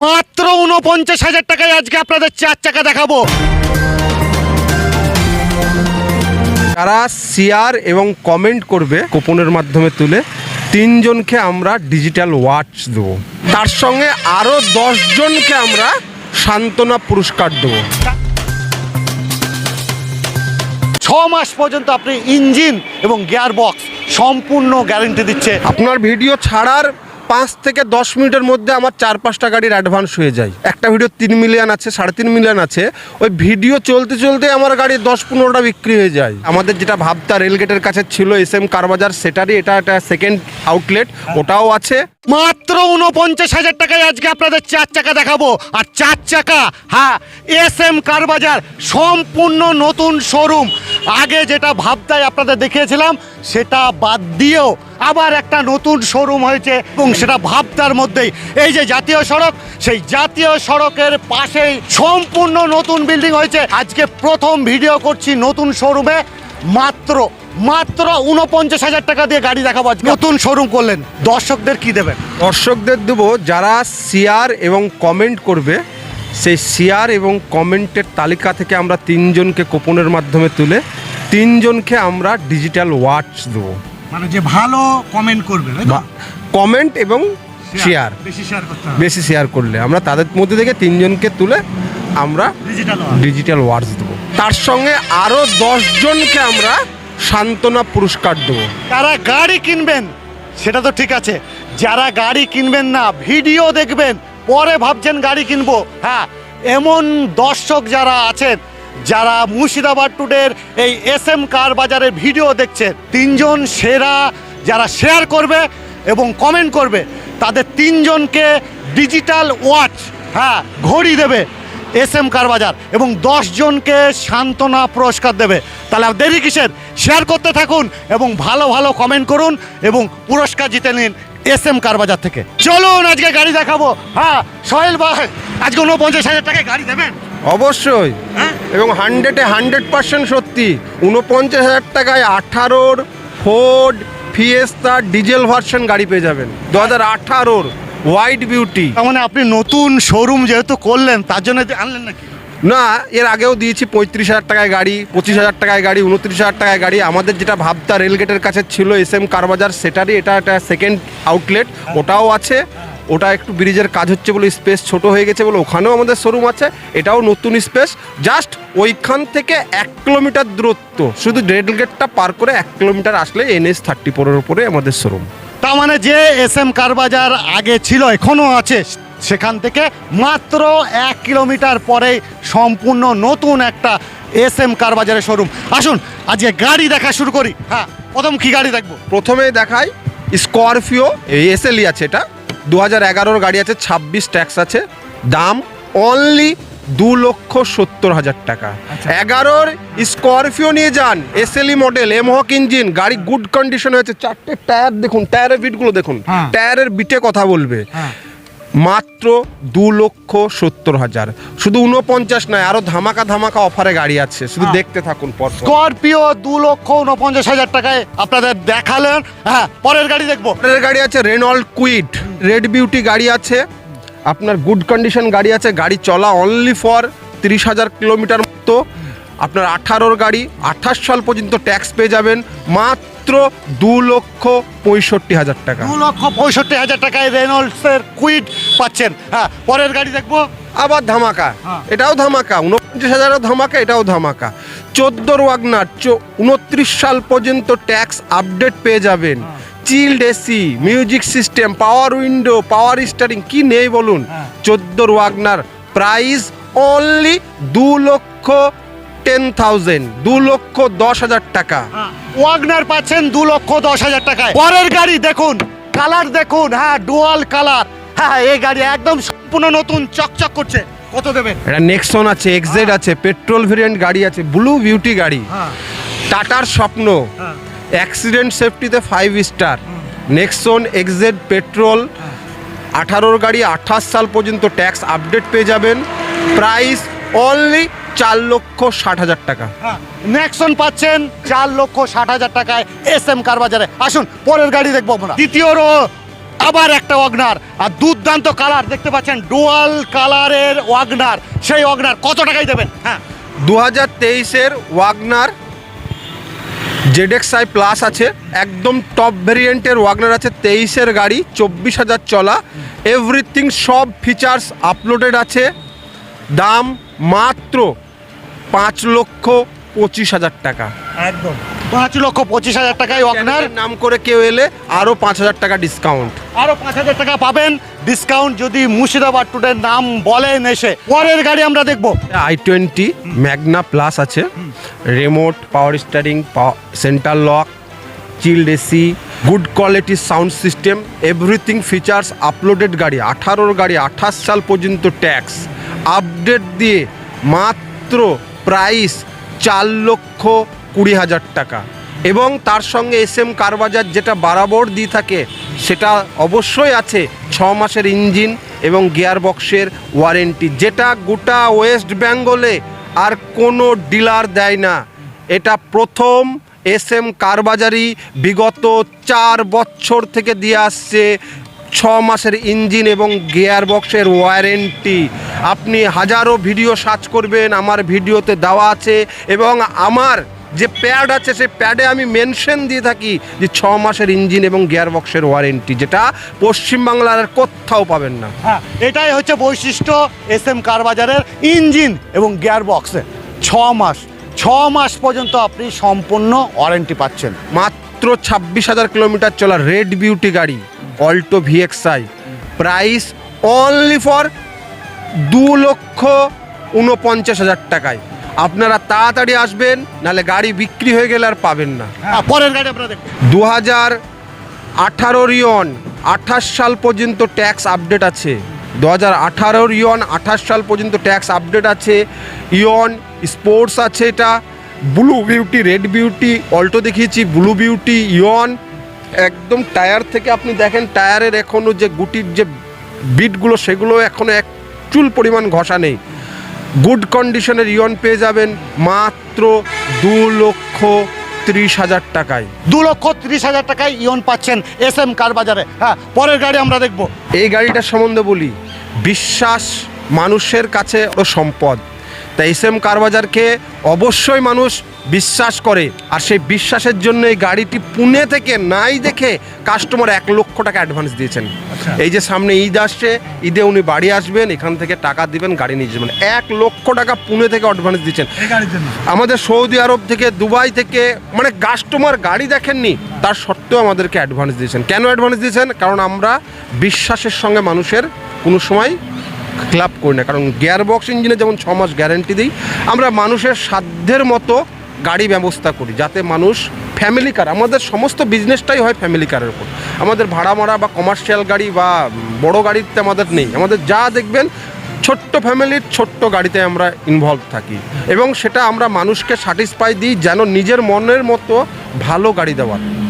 মাত্র উনপঞ্চাশ হাজার টাকায় আজকে আপনাদের চার চাকা দেখাবো। যারা শেয়ার এবং কমেন্ট করবে কুপনের মাধ্যমে তুলে তিনজনকে আমরা ডিজিটাল ওয়াচ দেবো। তার সঙ্গে আরও জনকে আমরা সান্ত্বনা পুরস্কার দেবো। ছ মাস পর্যন্ত আপনি ইঞ্জিন এবং গিয়ার বক্স সম্পূর্ণ গ্যারেন্টি দিচ্ছে। আপনার ভিডিও ছাড়ার পাঁচ থেকে দশ মিনিটের মধ্যে আমার চার পাঁচটা গাড়ির অ্যাডভান্স হয়ে যায়। একটা ভিডিও তিন মিলিয়ন আছে, সাড়ে তিন মিলিয়ন আছে। ওই ভিডিও চলতে চলতে আমার গাড়ি দশ পনেরোটা বিক্রি হয়ে যায়। আমাদের যেটা ভাবতা রেলগেটের কাছে ছিল এস এম কারবাজার সেটারই এটা একটা সেকেন্ড আউটলেট ওটাও আছে। মাত্র উনপঞ্চাশ হাজার টাকায় আজকে আপনাদের চার চাকা দেখাবো। আর চার চাকা হ্যাঁ এস এম কারবাজার সম্পূর্ণ নতুন শোরুম আগে যেটা ভাবতায় আপনাদের দেখিয়েছিলাম সেটা বাদ দিয়েও আবার একটা নতুন শোরুম হয়েছে এবং সেটা ভাবতার মধ্যেই। এই যে জাতীয় সড়ক, সেই জাতীয় সড়কের পাশেই সম্পূর্ণ নতুন বিল্ডিং হয়েছে। আজকে প্রথম ভিডিও করছি নতুন শোরুমে মাত্র মাত্র উনপঞ্চাশ হাজার টাকা দিয়ে গাড়ি দেখাবো। নতুন শোরুম করলেন। দর্শকদের কি দেবেন? দর্শকদের দেবো, যারা শেয়ার এবং কমেন্ট করবে, সেই শেয়ার এবং কমেন্টের তালিকা থেকে আমরা তিনজনকে কোপনের মাধ্যমে তুলে তিনজনকে আমরা ডিজিটাল ওয়াচ দেবো। মানে যে ভালো কমেন্ট করবে কমেন্ট এবং শেয়ার বেশি শেয়ার করতে হবে। বেশি শেয়ার করলে। আমরা তাদের মধ্যে থেকে তিনজনকে তুলে আমরা ডিজিটাল ডিজিটাল ওয়াচ দেবো। তার সঙ্গে আরও জনকে আমরা সান্ত্বনা পুরস্কার দেবো। তারা গাড়ি কিনবেন সেটা তো ঠিক আছে। যারা গাড়ি কিনবেন না ভিডিও দেখবেন পরে ভাবছেন গাড়ি কিনবো। হ্যাঁ এমন দর্শক যারা আছেন যারা মুর্শিদাবাদ টুডের এই এস এম কার বাজারের ভিডিও দেখছে, তিনজন সেরা যারা শেয়ার করবে এবং কমেন্ট করবে, তাদের তিনজনকে ডিজিটাল ওয়াচ হ্যাঁ ঘড়ি দেবে এস এম কার বাজার এবং জনকে সান্ত্বনা পুরস্কার দেবে। তাহলে আর দেরি কিসের? শেয়ার করতে থাকুন এবং ভালো ভালো কমেন্ট করুন এবং পুরস্কার জিতে নিন এস এম কার বাজার থেকে। চলুন, আজকে গাড়ি দেখাবো। হ্যাঁ সোহেল ভাই, আজকে উনপঞ্চাশ হাজার টাকায় গাড়ি দেবেন? অবশ্যই। হ্যাঁ? এবং হান্ড্রেডে হান্ড্রেড পার্সেন্ট সত্যি উনপঞ্চাশ হাজার টাকায় আঠারোর ফোর্ড ফিয়েস্তা ডিজেল ভার্সন গাড়ি পেয়ে যাবেন। দু হাজার আঠারোর হোয়াইট বিউটি। মানে আপনি নতুন শোরুম যেহেতু করলেন তার জন্য আনলেন নাকি? না এর আগেও দিয়েছি পঁয়ত্রিশ হাজার টাকায় গাড়ি পঁচিশ হাজার টাকায় গাড়ি উনত্রিশ হাজার টাকায় গাড়ি। আমাদের যেটা ভাবতা রেলগেটের কাছে ছিল এস এম কারবাজার সেটারই এটা একটা সেকেন্ড আউটলেট ওটাও আছে। ওটা একটু ব্রিজের কাজ হচ্ছে বলে স্পেস ছোট হয়ে গেছে বলে ওখানেও আমাদের শোরুম আছে এটাও নতুন স্পেস। জাস্ট ওইখান থেকে এক কিলোমিটার দূরত্ব। শুধু রেড গেটটা পার করে এক কিলোমিটার আসলে এনএস থার্টি ফোরের উপরে আমাদের শোরুম। তার মানে যে এস এম কারবাজার আগে ছিল এখনও আছে সেখান থেকে মাত্র এক কিলোমিটার পরে সম্পূর্ণ নতুন একটা এস এম কারবাজারের শোরুম। আসুন আজকে গাড়ি দেখা শুরু করি। হ্যাঁ প্রথম কি গাড়ি দেখব? প্রথমে দেখাই স্করপিও এসএলই আছে এটা। দু হাজার এগারোর গাড়ি আছে ছাব্বিশ ট্যাক্স আছে। দাম অনলি দু লক্ষ সত্তর হাজার টাকা। এগারোর স্করপিও নিয়ে যান এসএলই মডেল এমহক ইঞ্জিন গাড়ি গুড কন্ডিশন হয়েছে চারটে টায়ার দেখুন টায়ারের বিটগুলো দেখুন। হ্যাঁ। টায়ারের বিটে কথা বলবে। মাত্র দু লক্ষ সত্তর হাজার। শুধু উনপঞ্চাশ নয় আরও ধামাকা ধামাকা অফারে গাড়ি আছে। শুধু হ্যাঁ। দেখতে থাকুন পর পর। স্করপিও দু লক্ষ উনপঞ্চাশ হাজার টাকায় আপনাদের দেখালেন। হ্যাঁ পরের গাড়ি দেখব। পরের গাড়ি আছে রেনল্ড কুইট রেড বিউটি গাড়ি আছে। আপনার গুড কন্ডিশন গাড়ি আছে। গাড়ি চলা অনলি ফর তিরিশ হাজার কিলোমিটার মতো। আপনার আঠারোর গাড়ি আঠাশ সাল পর্যন্ত ট্যাক্স পেয়ে যাবেন। মাত্র দু লক্ষ পঁয়ষট্টি হাজার টাকা। দু লক্ষ পঁয়ষট্টি হাজার টাকায় রেনল্ডসের কুইড পাচ্ছেন। হ্যাঁ পরের গাড়ি দেখব। আবার ধামাকা। হ্যাঁ। এটাও ধামাকা। উনপঞ্চাশ হাজারও ধামাকা এটাও ধামাকা। চোদ্দোর ওয়াগনার উনত্রিশ সাল পর্যন্ত ট্যাক্স আপডেট পেয়ে যাবেন। Chilled AC music system power window power steering কি নেই বলুন? হ্যাঁ। চোদ্দোর ওয়াগনার প্রাইস অনলি দু লক্ষ টেন থাউজেন্ড দু লক্ষ দশ হাজার টাকা। ওয়াগনার পাচ্ছেন দু লক্ষ দশ হাজার টাকায়। পরের গাড়ি দেখুন কালার দেখুন হ্যাঁ ডুয়াল কালার হ্যাঁ এই গাড়ি একদম সম্পূর্ণ নতুন চকচক করছে। কত দেবেন? এটা নেক্সন আছে এক্সেড আছে পেট্রোল ভেরিয়েন্ট গাড়ি আছে ব্লু বিউটি গাড়ি। হ্যাঁ। টাটার স্বপ্ন হ্যাঁ। অ্যাক্সিডেন্ট সেফটিতে ফাইভ স্টার নেক্সন এক্সেড পেট্রোল আঠারোর গাড়ি আঠাশ সাল পর্যন্ত ট্যাক্স আপডেট পেয়ে যাবেন। প্রাইস অনলি চার লক্ষ ষাট হাজার টাকা। হ্যাঁ নেক্সন পাচ্ছেন চার লক্ষ ষাট হাজার টাকায় এস এম কার বাজারে। আসুন পরের গাড়ি দেখব আমরা। দ্বিতীয় রো আবার একটা ওয়াগনার আর দুর্দান্ত কালার দেখতে পাচ্ছেন ডুয়াল কালারের ওয়াগনার সেই ওয়াগনার কত টাকায় দেবেন? হ্যাঁ। দু হাজার তেইশের ওয়াগনার জেডেক্সআই প্লাস আছে একদম টপ ভেরিয়েন্টের ওয়াগনার আছে তেইশের গাড়ি চব্বিশ হাজার চলা। এভরিথিং সব ফিচার্স আপলোডেড আছে। দাম মাত্র পাঁচ লক্ষ পঁচিশ হাজার টাকা। একদম। পাঁচ লক্ষ পঁচিশ হাজার টাকায় চ্যানেলের নাম করে কেউ এলে আরও পাঁচ হাজার টাকা ডিসকাউন্ট আরও পাঁচ হাজার টাকা পাবেন। ডিসকাউন্ট যদি মুর্শিদাবাদ টুডের নাম বলেন এসে। পরের গাড়ি আমরা দেখব। আই টোয়েন্টি ম্যাগনা প্লাস আছে। Remote power steering centre lock chilled AC good quality sound system everything features uploaded গাড়ি আঠারোর গাড়ি আঠাশ সাল পর্যন্ত ট্যাক্স আপডেট দিয়ে মাত্র প্রাইস চার লক্ষ কুড়ি হাজার টাকা। এবং তার সঙ্গে এস এম কারবাজার যেটা বরাবর দিয়ে থাকে, সেটা অবশ্যই আছে ছ মাসের ইঞ্জিন এবং গিয়ার বক্সের ওয়ারেন্টি। যেটা গোটা ওয়েস্ট বেঙ্গলে আর কোনো ডিলার দেয় না। এটা প্রথম এস এম কারবাজারি বিগত চার বছর থেকে দিয়ে আসছে ছ মাসের ইঞ্জিন এবং গিয়ার বক্সের ওয়ারেন্টি। আপনি হাজারো ভিডিও সার্চ করবেন আমার ভিডিওতে দেওয়া আছে এবং আমার যে প্যাড আছে সেই প্যাডে আমি মেনশন দিয়ে থাকি যে ছ মাসের ইঞ্জিন এবং গিয়ার বক্সের ওয়ারেন্টি যেটা পশ্চিমবাংলার কোথাও পাবেন না। হ্যাঁ এটাই হচ্ছে বৈশিষ্ট্য এস এম কারবাজারের ইঞ্জিন এবং গিয়ার বক্সে ছ মাস ছ মাস পর্যন্ত আপনি সম্পূর্ণ ওয়ারেন্টি পাচ্ছেন। মাত্র ছাব্বিশ হাজার কিলোমিটার চলা রেড বিউটি গাড়ি। Alto VXI. Price only for দু লক্ষ উনপঞ্চাশ হাজার টাকায়। আপনারা তাড়াতাড়ি আসবেন নাহলে গাড়ি বিক্রি হয়ে গেলে আর পাবেন না। হ্যাঁ, পরের গাড়ি দু হাজার আঠারোর ইয়ন আঠাশ সাল পর্যন্ত ট্যাক্স আপডেট আছে। দু হাজার আঠারোর ইয়ন আঠাশ সাল পর্যন্ত ট্যাক্স আপডেট আছে। ইয়ন স্পোর্টস আছে এটা। Blue beauty red beauty Alto দেখিয়েছি ব্লু বিউটি ইয়ন একদম টায়ার থেকে আপনি দেখেন টায়ারের এখনও যে গুটির যে বিটগুলো সেগুলো এখনও এক চুল পরিমাণ ঘষা নেই। গুড কন্ডিশনের ইয়ন পেয়ে যাবেন মাত্র দু লক্ষ ত্রিশ হাজার টাকায়। দু লক্ষ তিরিশ হাজার টাকায় ইয়ন পাচ্ছেন এস এম কার বাজারে। হ্যাঁ পরের গাড়ি আমরা দেখব। এই গাড়িটার সম্বন্ধে বলি বিশ্বাস মানুষের কাছে ও সম্পদ। তাই এস এম কারবাজারকে অবশ্যই মানুষ বিশ্বাস করে। আর সেই বিশ্বাসের জন্য এই গাড়িটি পুনে থেকে নাই দেখে কাস্টমার এক লক্ষ টাকা অ্যাডভান্স দিয়েছেন। এই যে সামনে ঈদ আসছে ঈদে উনি বাড়ি আসবেন এখান থেকে টাকা দিবেন গাড়ি নিয়ে যাবেন। এক লক্ষ টাকা পুনে থেকে অ্যাডভান্স জন্য? আমাদের সৌদি আরব থেকে দুবাই থেকে মানে কাস্টমার গাড়ি দেখেননি তার সত্ত্বেও আমাদেরকে অ্যাডভান্স দিয়েছেন। কেন অ্যাডভান্স দিয়েছেন? কারণ আমরা বিশ্বাসের সঙ্গে মানুষের কোনো সময় ক্লাব করি না। কারণ গিয়ার বক্স ইঞ্জিনে যেমন ছ মাস গ্যারেন্টি দিই আমরা মানুষের সাধ্যের মতো গাড়ি ব্যবস্থা করি, যাতে মানুষ ফ্যামিলি কার আমাদের সমস্ত বিজনেসটাই হয় ফ্যামিলি কারের উপর। আমাদের ভাড়া মারা বা কমার্শিয়াল গাড়ি বা বড় গাড়িতে আমাদের নেই। আমাদের যা দেখবেন, ছোট্ট ফ্যামিলির ছোট্ট গাড়িতে আমরা ইনভলভ থাকি। এবং সেটা আমরা মানুষকে স্যাটিসফাই দিই যেন নিজের মনের মতো ভালো গাড়ি দেওয়ার।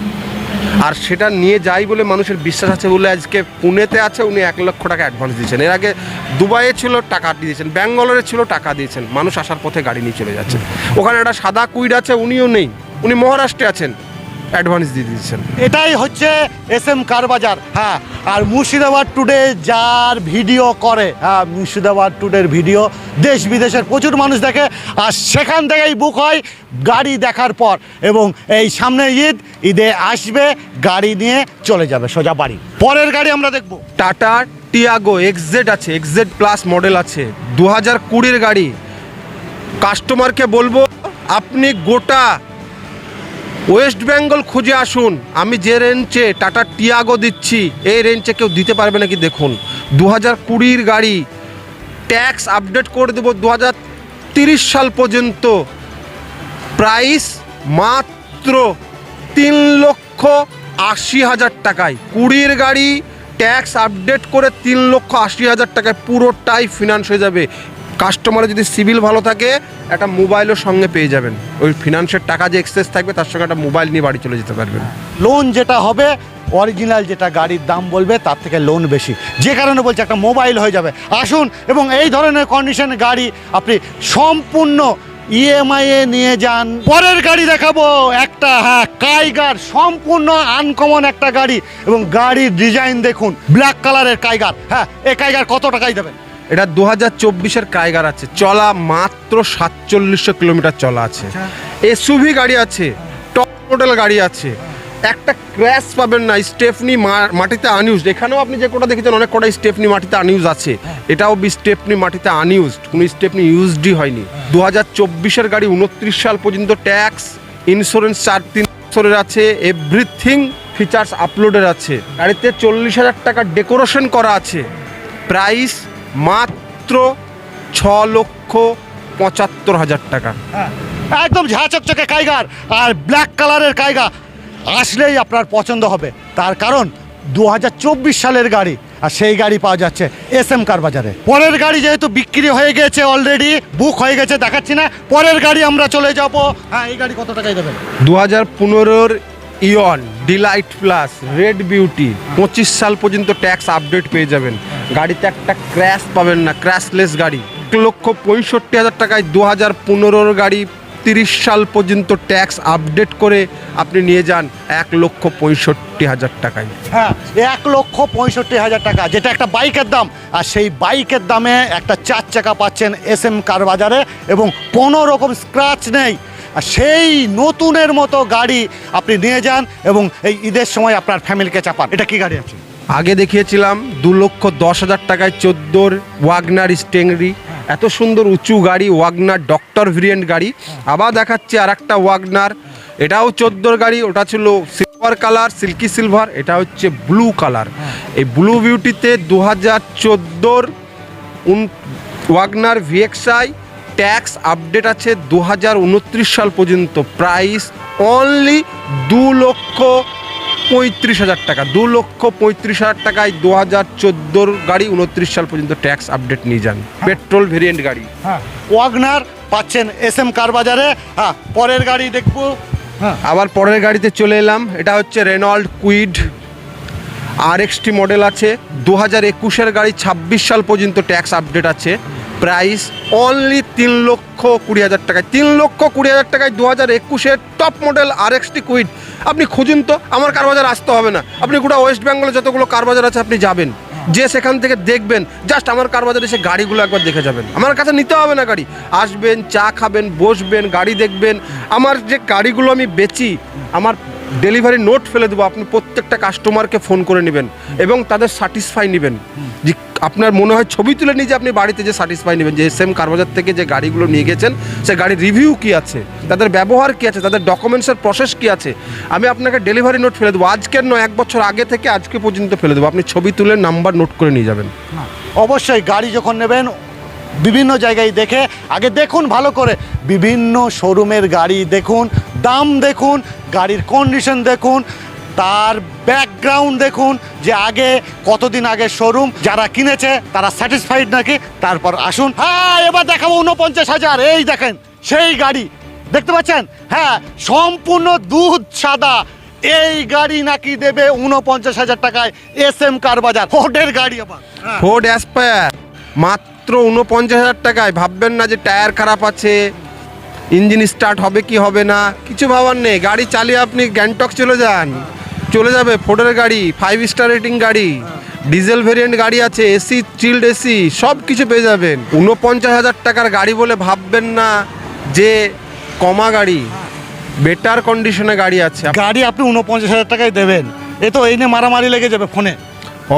আর সেটা নিয়ে যাই বলে মানুষের বিশ্বাস আছে বলে আজকে পুনেতে আছে, উনি এক লক্ষ টাকা অ্যাডভান্স দিয়েছেন। এর আগে দুবাইয়ে ছিল, টাকা দিয়েছেন। ব্যাঙ্গালোরে ছিল, টাকা দিয়েছেন। মানুষ আসার পথে গাড়ি নিয়ে চলে যাচ্ছে। ওখানে একটা সাদা কুইড আছে, উনিও নেই। উনি মহারাষ্ট্রে আছেন। অ্যাডভান্স দিয়ে দিয়েছেন। এটাই হচ্ছে এস এম কারবাজার হ্যাঁ আর মুর্শিদাবাদ টুডে যার ভিডিও করে হ্যাঁ মুর্শিদাবাদ টুডের ভিডিও দেশ বিদেশের প্রচুর মানুষ দেখে আর সেখান থেকেই বুক হয় গাড়ি দেখার পর এবং এই সামনে ঈদ ঈদে আসবে গাড়ি নিয়ে চলে যাবে সোজা বাড়ি। পরের গাড়ি আমরা দেখব। টাটা টিয়াগো এক্সজেড আছে এক্সজেড প্লাস মডেল আছে দু হাজার কুড়ির গাড়ি। কাস্টমারকে বলব আপনি গোটা ওয়েস্ট বেঙ্গল খুঁজে আসুন। আমি যে রেঞ্জে টাটা টিয়াগো দিচ্ছি, এই রেঞ্জে কেউ দিতে পারবে নাকি দেখুন। দু হাজার কুড়ির গাড়ি, ট্যাক্স আপডেট করে দেবো দু হাজার তিরিশ সাল পর্যন্ত। প্রাইস মাত্র তিন লক্ষ আশি হাজার টাকায়। কুড়ির গাড়ি, ট্যাক্স আপডেট করে তিন লক্ষ আশি হাজার টাকায় পুরোটাই ফিনান্স হয়ে যাবে। কাস্টমারের যদি সিভিল ভালো থাকে, একটা মোবাইলও সঙ্গে পেয়ে যাবেন। ওই ফিনান্সের টাকা যে এক্সেস থাকবে, তার সঙ্গে একটা মোবাইল নিয়ে বাড়ি চলে যেতে পারবেন। লোন যেটা হবে অরিজিনাল যেটা গাড়ির দাম বলবে, তার থেকে লোন বেশি। যে কারণে বলছে, একটা মোবাইল হয়ে যাবে। আসুন, এবং এই ধরনের কন্ডিশনের গাড়ি আপনি সম্পূর্ণ ইএমআই এ নিয়ে যান। পরের গাড়ি দেখাবো, একটা হ্যাঁ কাইগার সম্পূর্ণ আনকমন একটা গাড়ি। এবং গাড়ির ডিজাইন দেখুন ব্ল্যাক কালারের কাইগার হ্যাঁ এ কাইগার কত টাকায় দেবেন? এটা দু হাজার চব্বিশের কায়গার আছে। চলা মাত্র সাতচল্লিশশো কিলোমিটার চলা আছে। এসউভি গাড়ি আছে টপ মডেল গাড়ি আছে। একটা ক্র্যাশ পাবেন না স্টেপনি মাটিতে আনইউজড এখানেও আপনি যে কোটা দেখেছেন অনেক কটা স্টেপনি মাটিতে আনইউজ আছে। এটাও বি স্টেপনি মাটিতে আনইউজড কোনো স্টেপনি ইউজডই হয়নি। দু হাজার চব্বিশের গাড়ি উনত্রিশ সাল পর্যন্ত ট্যাক্স ইন্স্যুরেন্স চার তিন বছরের আছে এভরিথিং ফিচার্স আপলোডের আছে। গাড়িতে চল্লিশ হাজার টাকা ডেকোরেশন করা আছে। প্রাইস মাত্র ছ লক্ষ পঁচাত্তর হাজার টাকা। একদম ঝা চকচকে কাইগার আর ব্ল্যাক কালারের কাইগা। আসলেই আপনার পছন্দ হবে। তার কারণ দু হাজার চব্বিশ সালের গাড়ি আর সেই গাড়ি পাওয়া যাচ্ছে এস এম কার বাজারে। পরের গাড়ি যেহেতু বিক্রি হয়ে গেছে অলরেডি বুক হয়ে গেছে দেখাচ্ছি না। পরের গাড়ি আমরা চলে যাব। হ্যাঁ এই গাড়ি কত টাকায় দেবেন? দু হাজার পনেরোর Eon delight plus red beauty পঁচিশ সাল পর্যন্ত ট্যাক্স আপডেট পেয়ে যাবেন। গাড়িতে একটা ক্র্যাশ পাবেন না ক্র্যাশলেস গাড়ি। এক লক্ষ পঁয়ষট্টি হাজার টাকায় দু হাজার পনেরোর গাড়ি তিরিশ সাল পর্যন্ত ট্যাক্স আপডেট করে আপনি নিয়ে যান এক লক্ষ পঁয়ষট্টি হাজার টাকায়। হ্যাঁ এক লক্ষ পঁয়ষট্টি হাজার টাকা, যেটা একটা বাইকের দাম। আর সেই বাইকের দামে একটা চার চাকা পাচ্ছেন এস এম কার বাজারে এবং কোনো রকম স্ক্র্যাচ নেই। আর সেই নতুনের মতো গাড়ি আপনি নিয়ে যান এবং এই ঈদের সময় আপনার ফ্যামিলিকে চাপান। এটা কি গাড়ি আছে? আগে দেখিয়েছিলাম, দু লক্ষ দশ হাজার টাকায় চোদ্দোর ওয়াগনার স্টেংরি। এত সুন্দর উঁচু গাড়ি, ওয়াগনার ডক্টর ভেরিয়েন্ট গাড়ি। আবার দেখাচ্ছে আর একটা ওয়াগনার। এটাও চোদ্দোর গাড়ি, ওটা ছিল সিলভার কালার, সিল্কি সিলভার, এটা হচ্ছে ব্লু কালার। এই ব্লু বিউটিতে দু হাজার চোদ্দোর ওয়াগনার ভিএক্সআই ট্যাক্স আপডেট আছে দু হাজার উনত্রিশ সাল পর্যন্ত। প্রাইস অনলি দু লক্ষ পঁয়ত্রিশ হাজার টাকা। দু লক্ষ পঁয়ত্রিশ হাজার টাকায় দু হাজার চোদ্দোর গাড়ি উনত্রিশ সাল পর্যন্ত ট্যাক্স আপডেট নিয়ে যান। পেট্রোল ভেরিয়েন্ট গাড়ি। হ্যাঁ। ওয়াগনার পাচ্ছেন এস এম কার বাজারে? হ্যাঁ পরের গাড়ি দেখব। হ্যাঁ। আবার পরের গাড়িতে চলে এলাম। এটা হচ্ছে Renault Kwid R XT model আছে। দু হাজার একুশের গাড়ি ছাব্বিশ সাল পর্যন্ত ট্যাক্স আপডেট আছে। প্রাইস অনলি তিন লক্ষ কুড়ি হাজার টাকায়। তিন লক্ষ কুড়ি হাজার টাকায় দু হাজার একুশের top model R XT Kwid আপনি খুঁজুন তো, আমার কারবাজার আসতে হবে না। আপনি গোটা ওয়েস্ট বেঙ্গলে যতগুলো কারবাজার আছে আপনি যাবেন। যে সেখান থেকে দেখবেন জাস্ট আমার কারবাজারে এসে গাড়িগুলো একবার দেখে যাবেন। আমার কাছে নিতে হবে না গাড়ি। আসবেন, চা খাবেন, বসবেন, গাড়ি দেখবেন। আমার যে গাড়িগুলো আমি বেচি, আমার ডেলিভারি নোট ফেলে দেবো। আপনি প্রত্যেকটা কাস্টমারকে ফোন করে নেবেন এবং তাদের স্যাটিসফাই নেবেন। যে আপনার মনে হয় ছবি তুলে নিয়ে যে আপনি বাড়িতে যে স্যাটিসফাই নেবেন, যে এস এম কারবাজার থেকে যে গাড়িগুলো নিয়ে গেছেন, সে গাড়ির রিভিউ কী আছে, তাদের ব্যবহার কী আছে, তাদের ডকুমেন্টসের প্রসেস কী আছে, আমি আপনাকে ডেলিভারি নোট ফেলে দেবো। আজকের নয়, এক বছর আগে থেকে আজকে পর্যন্ত ফেলে দেবো। আপনি ছবি তুলে নাম্বার নোট করে নিয়ে যাবেন। অবশ্যই গাড়ি যখন নেবেন, বিভিন্ন জায়গায় দেখে, আগে দেখুন ভালো করে, বিভিন্ন শোরুমের গাড়ি দেখুন দাম দেখুন, গাড়ির কন্ডিশন দেখুন, তার ব্যাকগ্রাউন্ড দেখুন, যে আগে, কতদিন আগে শোরুম যারা কিনেছে, তারা স্যাটিসফাইড নাকি? তারপর আসুন। হ্যাঁ এবার দেখাবো উনপঞ্চাশ হাজার। এই দেখেন, সেই গাড়ি। দেখতে পাচ্ছেন? হ্যাঁ সম্পূর্ণ দুধ সাদা। এই গাড়ি নাকি দেবে উনপঞ্চাশ হাজার টাকায় এস এম কার বাজার। ফোর্ডের গাড়ি আবার। ফোর্ড অ্যাসপায়ার মাত্র উনপঞ্চাশ হাজার টাকায়। ভাববেন না যে টায়ার খারাপ আছে। ইঞ্জিন স্টার্ট হবে কি হবে না কিছু ভাবার নেই। গাড়ি চালিয়ে আপনি গ্যাংটক চলে যান। চলে যাবে ফোর্ডের গাড়ি ফাইভ স্টার রেটিং গাড়ি ডিজেল ভেরিয়েন্ট গাড়ি আছে এসি চিল্ড এসি সব কিছু পেয়ে যাবেন। উনপঞ্চাশ হাজার টাকার গাড়ি বলে ভাববেন না যে কমা গাড়ি বেটার কন্ডিশনে গাড়ি আছে। গাড়ি আপনি উনপঞ্চাশ হাজার টাকায় দেবেন। এ তো এই নিয়ে মারামারি লেগে যাবে ফোনে।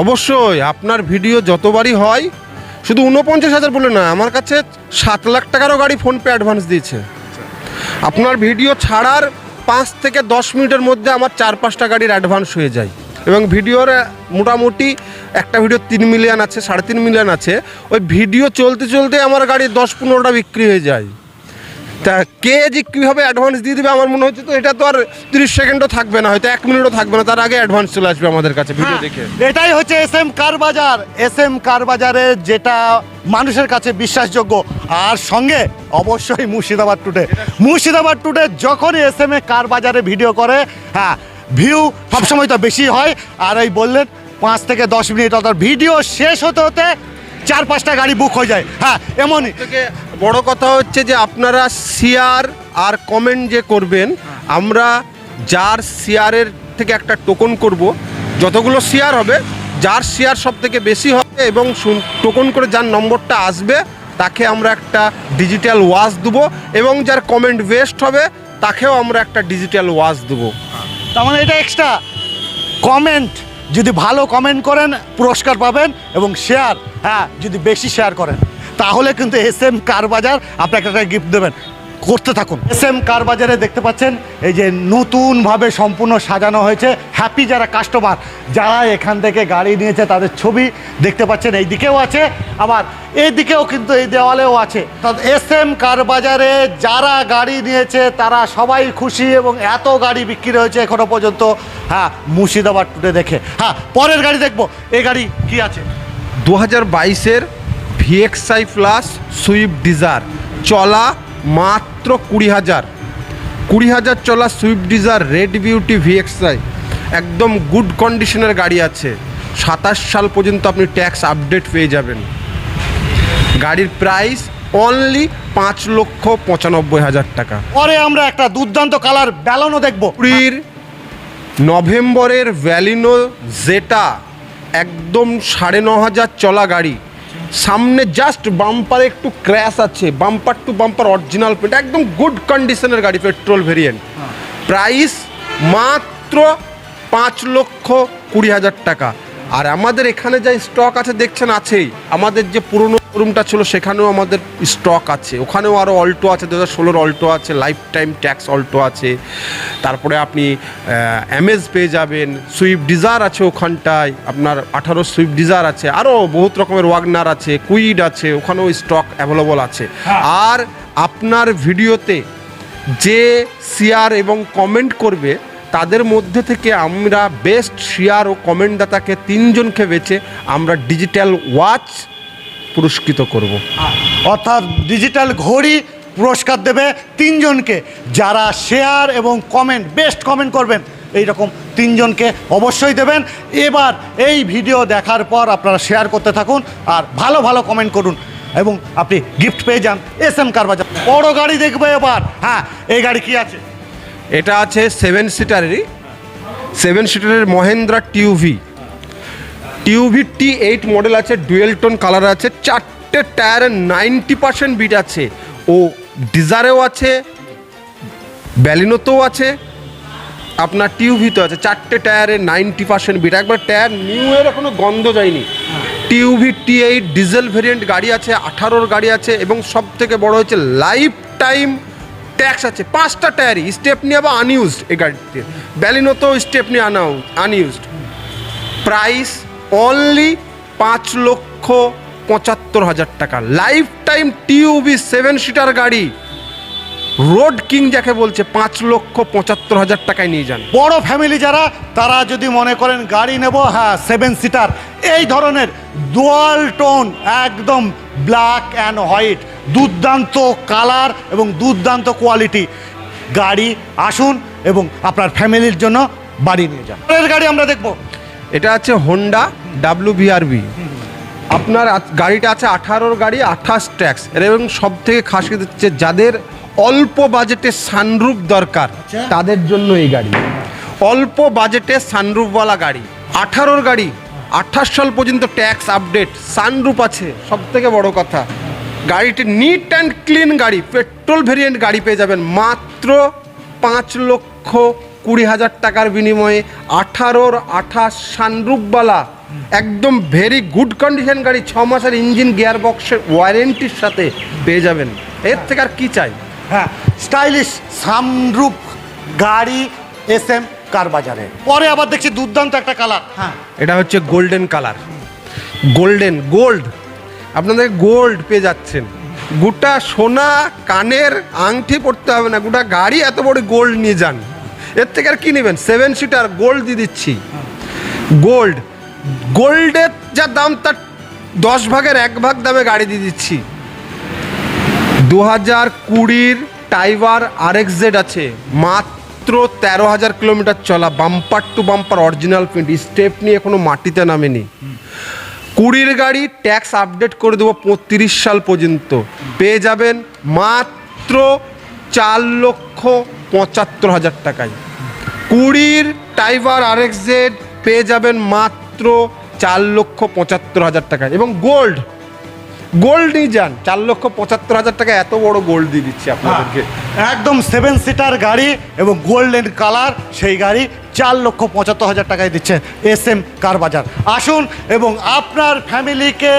অবশ্যই আপনার ভিডিও যতবারই হয় শুধু উনপঞ্চাশ হাজার বলে না আমার কাছে সাত লাখ টাকারও গাড়ি ফোনপে অ্যাডভান্স দিয়েছে। আপনার ভিডিও ছাড়ার পাঁচ থেকে দশ মিনিটের মধ্যে আমার চার পাঁচটা গাড়ির অ্যাডভান্স হয়ে যায়। এবং ভিডিওর মোটামুটি একটা ভিডিও তিন মিলিয়ন আছে, সাড়ে তিন মিলিয়ন আছে। ওই ভিডিও চলতে চলতে আমার গাড়ি দশ পনেরোটা বিক্রি হয়ে যায়। তা কে যে কীভাবে অ্যাডভান্স দিয়ে দেবে আমার মনে হচ্ছে তো এটা তো আর তিরিশ সেকেন্ডও থাকবে না হয়তো এক মিনিটও থাকবে না তার আগে অ্যাডভান্স চলে আসবে আমাদের কাছে ভিডিও হ্যাঁ, দেখে। এটাই হচ্ছে এস এম কার বাজার এস এম কার বাজারে যেটা মানুষের কাছে বিশ্বাসযোগ্য আর সঙ্গে অবশ্যই মুর্শিদাবাদ টুডে। মুর্শিদাবাদ টুডে যখনই এস এম এ কার বাজারে ভিডিও করে হ্যাঁ ভিউ সবসময় তো বেশি হয় আর এই বললেন পাঁচ থেকে দশ মিনিট অর্থাৎ ভিডিও শেষ হতে হতে চার পাঁচটা গাড়ি বুক হয়ে যায়। হ্যাঁ এমনই। বড় কথা হচ্ছে যে আপনারা শেয়ার আর কমেন্ট যে করবেন, আমরা যার শেয়ারের থেকে একটা টোকন করব। যতগুলো শেয়ার হবে, যার শেয়ার সব থেকে বেশি হবে এবং টোকন করে যার নম্বরটা আসবে, তাকে আমরা একটা ডিজিটাল ওয়াচ দেবো এবং যার কমেন্ট বেস্ট হবে, তাকেও আমরা একটা ডিজিটাল ওয়াচ দেবো। তার মানে এটা এক্সট্রা কমেন্ট যদি ভালো কমেন্ট করেন, পুরস্কার পাবেন এবং শেয়ার হ্যাঁ যদি বেশি শেয়ার করেন। তাহলে কিন্তু এস এম কার বাজার আপনাকে একটা গিফট দেবেন। করতে থাকুন। এস এম কার বাজারে দেখতে পাচ্ছেন, এই যে নতুনভাবে সম্পূর্ণ সাজানো হয়েছে। হ্যাপি যারা কাস্টমার যারা এখান থেকে গাড়ি নিয়েছে তাদের ছবি দেখতে পাচ্ছেন এই দিকেও আছে। আবার এই দিকেও কিন্তু এই দেওয়ালেও আছে। এস এম কার বাজারে যারা গাড়ি নিয়েছে, তারা সবাই খুশি এবং এত গাড়ি বিক্রি হয়েছে এখনও পর্যন্ত। হ্যাঁ মুর্শিদাবাদ টুডে দেখে। হ্যাঁ পরের গাড়ি দেখব। এই গাড়ি কি আছে? দু হাজার বাইশের ভিএক্সআই প্লাস সুইফট ডিজার চলা মাত্র কুড়ি হাজার। কুড়ি হাজার চলা Swift Dzire red beauty VXI. একদম গুড কন্ডিশনের গাড়ি আছে। সাতাশ সাল পর্যন্ত আপনি ট্যাক্স আপডেট পেয়ে যাবেন। গাড়ির প্রাইস অনলি পাঁচ লক্ষ পঁচানব্বই হাজার টাকা। পরে আমরা একটা দুর্দান্ত কালার ব্যালনও দেখব। কুড়ির নভেম্বরের ভ্যালিনো জেটা। একদম সাড়ে ন হাজার চলা গাড়ি। সামনে জাস্ট বাম্পারে একটু ক্র্যাশ আছে। Bumper to bumper original paint একদম গুড কন্ডিশনের গাড়ি পেট্রোল ভেরিয়েন্ট প্রাইস মাত্র পাঁচ লক্ষ কুড়ি হাজার টাকা। আর আমাদের এখানে যা স্টক আছে দেখছেন আছেই। আমাদের যে পুরনো শোরুমটা ছিল সেখানেও আমাদের স্টক আছে। ওখানেও আরও অল্টো আছে দু হাজার ষোলোর অল্টো আছে লাইফ টাইম ট্যাক্স অল্টো আছে। তারপরে আপনি এমএস পেয়ে যাবেন সুইফট ডিজার আছে ওখানটায় আপনার আঠারো সুইফট ডিজার আছে। আরও বহুত রকমের ওয়াগনার আছে কুইড আছে ওখানেও স্টক অ্যাভেলেবল আছে। আর আপনার ভিডিওতে যে শেয়ার এবং কমেন্ট করবে তাদের মধ্যে থেকে আমরা বেস্ট শেয়ার ও কমেন্ট দাতাকে তিনজনকে বেছে আমরা ডিজিটাল ওয়াচ পুরস্কৃত করব। অর্থাৎ ডিজিটাল ঘড়ি পুরস্কার দেবে তিনজনকে। যারা শেয়ার এবং কমেন্ট বেস্ট কমেন্ট করবেন এই রকম তিনজনকে অবশ্যই দেবেন। এবার এই ভিডিও দেখার পর আপনারা শেয়ার করতে থাকুন আর ভালো ভালো কমেন্ট করুন এবং আপনি গিফট পেয়ে যান এস এম কার বাজার। বড় গাড়ি দেখবে এবার। হ্যাঁ এই গাড়ি কি আছে? এটা আছে সেভেন সিটারেরই seven সিটারের Mahindra TUV TUV T eight model আছে ডুয়েল টোন কালার আছে, চারটে টায়ারের নাইনটি পার্সেন্ট বিট আছে। ও ডিজারেও আছে ব্যালিনোতেও আছে, আপনার টিউভিতেও আছে, চারটে টায়ারের নাইনটি পার্সেন্ট বিট একবার টায়ার নিউ এর কোনো গন্ধ যায়নি। TUV T eight diesel variant গাড়ি আছে, আঠারোর গাড়ি আছে, এবং সব থেকে বড় হচ্ছে লাইফ টাইম ট্যাক্স আছে, পাঁচটা টায়ারই স্টেপনি আবার আনইউজড এই গাড়িতে। ব্যালিনোতেও স্টেপনি আনাউ আনইউজড প্রাইস অনলি পাঁচ লক্ষ পঁচাত্তর হাজার টাকা। Life time TUV seven seater গাড়ি। রোড কিং যাকে বলছে, পাঁচ লক্ষ পঁচাত্তর হাজার টাকায় নিয়ে যান। বড় ফ্যামিলি যারা, তারা যদি মনে করেন গাড়ি নেব হ্যাঁ সেভেন সিটার এই ধরনের দোয়াল টোন একদম ব্ল্যাক অ্যান্ড হোয়াইট দুর্দান্ত কালার এবং দুর্দান্ত কোয়ালিটি গাড়ি আসুন এবং আপনার ফ্যামিলির জন্য বাড়ি নিয়ে যান। পরের গাড়ি আমরা দেখব। এটা আছে হোন্ডা ডাব্লিউ বিআরবি আপনার গাড়িটা আছে আঠারোর গাড়ি আঠাশ ট্যাক্স এবং সব থেকে খাস হচ্ছে যাদের অল্প বাজেটে সানরুফ দরকার আচ্ছা। তাদের জন্য এই গাড়ি। অল্প বাজেটে সানরুফওয়ালা গাড়ি। আঠারোর গাড়ি আঠাশ সাল পর্যন্ত ট্যাক্স আপডেট সানরুফ আছে সব থেকে বড় কথা। গাড়িটি নিট অ্যান্ড ক্লিন গাড়ি পেট্রোল ভেরিয়েন্ট গাড়ি পেয়ে যাবেন মাত্র পাঁচ লক্ষ কুড়ি হাজার টাকার বিনিময়ে আঠারোর আঠাশ সানরুফওয়ালা একদম ভেরি গুড কন্ডিশন গাড়ি, ছ মাসের ইঞ্জিন গিয়ার বক্সের ওয়ারেন্টির সাথে পেয়ে যাবেন। এর থেকে আর কি চাই? হ্যাঁ স্টাইলিশ সামরূপ গাড়ি এস এম কার বাজারে? পরে আবার দেখছি দুর্দান্ত একটা কালার। হ্যাঁ। এটা হচ্ছে গোল্ডেন কালার। Golden gold. আপনাদের গোল্ড পেয়ে যাচ্ছেন। গোটা সোনা কানের আংটি পড়তে হবে না গোটা গাড়ি এত বড় গোল্ড নিয়ে যান। এর থেকে আর কি নেবেন? সেভেন সিটার গোল্ড দিয়ে দিচ্ছি। গোল্ড। গোল্ডের যা দাম তার দশ ভাগের এক ভাগ দামে গাড়ি দিয়ে দিচ্ছি। দু হাজার কুড়ির টাইবার আর জেড আছে। মাত্র তেরো হাজার কিলোমিটার চলা bumper to bumper original print step নিয়ে এখনও মাটিতে নামেনি। কুড়ির গাড়ি ট্যাক্স আপডেট করে দেবো পঁয়ত্রিশ সাল পর্যন্ত। পেয়ে যাবেন মাত্র চার লক্ষ পঁচাত্তর হাজার টাকায়। কুড়ির টাইবার আর এক্স জেড পেয়ে যাবেন মাত্র চার লক্ষ পঁচাত্তর হাজার টাকায়। এবং গোল্ড গোল্ড নিয়ে যান। চার লক্ষ পঁচাত্তর হাজার টাকা এত বড় গোল্ড দিয়ে দিচ্ছি আপনাদেরকে। একদম সেভেন সিটার গাড়ি এবং গোল্ডেন কালার সেই গাড়ি চার লক্ষ পঁচাত্তর হাজার টাকায় দিচ্ছে এস এম কার বাজার। আসুন এবং আপনার ফ্যামিলিকে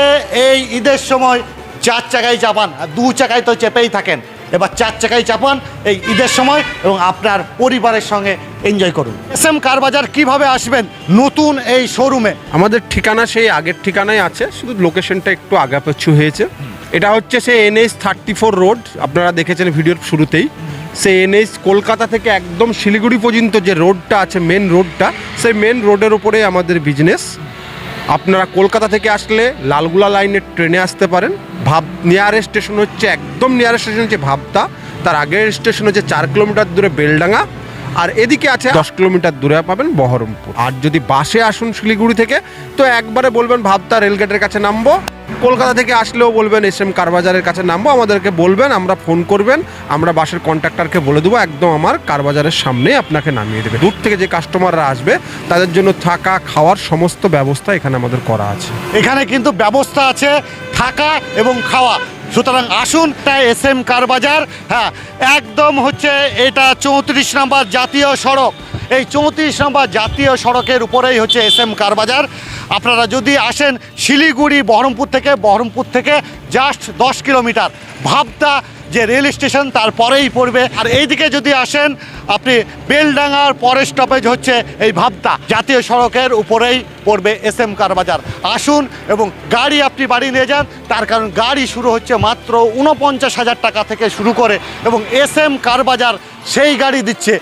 এই ঈদের সময় চার চাকায় চাপান। আর দু চাকায় তো চেপেই থাকেন। এবার চার চাকায় চাপান এই ঈদের সময় এবং আপনার পরিবারের সঙ্গে এনজয় করুন। এস এম কার বাজার কীভাবে আসবেন নতুন এই শোরুমে? আমাদের ঠিকানা সেই আগের ঠিকানায় আছে, শুধু লোকেশনটা একটু আগাপিছু হয়েছে। এটা হচ্ছে সেই এনএইচ থার্টি ফোর রোড, আপনারা দেখেছেন ভিডিওর শুরুতেই। সেই এনএইচ কলকাতা থেকে একদম শিলিগুড়ি পর্যন্ত যে রোডটা আছে মেন রোডটা সেই মেন রোডের উপরে আমাদের বিজনেস আপনারা কলকাতা থেকে আসলে লালগুলা লাইনের ট্রেনে আসতে পারেন। ভাব নিয়ারেস্ট স্টেশন হচ্ছে একদম নিয়ারেস্ট স্টেশন হচ্ছে ভাবতা। তার আগের স্টেশন হচ্ছে চার কিলোমিটার দূরে বেলডাঙ্গা। আর এদিকে আছে দশ কিলোমিটার দূরে পাবেন বহরমপুর। আর যদি বাসে আসুন শিলিগুড়ি থেকে, তো একবারে বলবেন ভাবতা রেলগেটের কাছে নামবো। কলকাতা থেকে আসলেও বলবেন, এস এম কারবাজারের কাছে নামবো, আমাদেরকে বলবেন, আমরা ফোন করবেন, আমরা বাসের কন্ট্রাক্টরকে বলে দেবো, একদম আমার কারবাজারের সামনে আপনাকে নামিয়ে দেবে। দূর থেকে যে কাস্টমাররা আসবে, তাদের জন্য থাকা, খাওয়ার সমস্ত ব্যবস্থা এখানে আমাদের করা আছে। এখানে কিন্তু ব্যবস্থা আছে, থাকা এবং খাওয়া। সুতরাং আসুন, তাই এস এম কারবাজার হ্যাঁ একদম হচ্ছে এটা চৌত্রিশ নম্বর জাতীয় সড়ক। এই চৌত্রিশ নম্বর জাতীয় সড়কের উপরেই হচ্ছে এস এম কার বাজার আপনারা যদি আসেন শিলিগুড়ি, বহরমপুর থেকে বহরমপুর থেকে জাস্ট দশ কিলোমিটার। ভাবতা যে রেল স্টেশন তারপরেই পড়বে। আর এইদিকে যদি আসেন, আপনি বেলডাঙ্গার পরের স্টপেজ হচ্ছে এই ভাবতা জাতীয় সড়কের উপরেই পড়বে এস এম কার বাজার। আসুন এবং গাড়ি আপনি বাড়ি নিয়ে যান। তার কারণ গাড়ি শুরু হচ্ছে মাত্র উনপঞ্চাশ হাজার টাকা থেকে শুরু করে এবং এস এম কার বাজার সেই গাড়ি দিচ্ছে।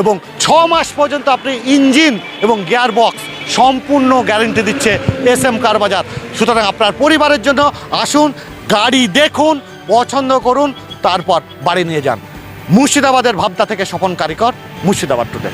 এবং ছ মাস পর্যন্ত আপনি ইঞ্জিন এবং গিয়ার বক্স সম্পূর্ণ গ্যারেন্টি দিচ্ছে এস এম কার বাজার। সুতরাং আপনার পরিবারের জন্য আসুন, গাড়ি দেখুন, পছন্দ করুন, তারপর বাড়ি নিয়ে যান। মুর্শিদাবাদের ভাবতা থেকে স্বপন কারিকর, মুর্শিদাবাদ টুডে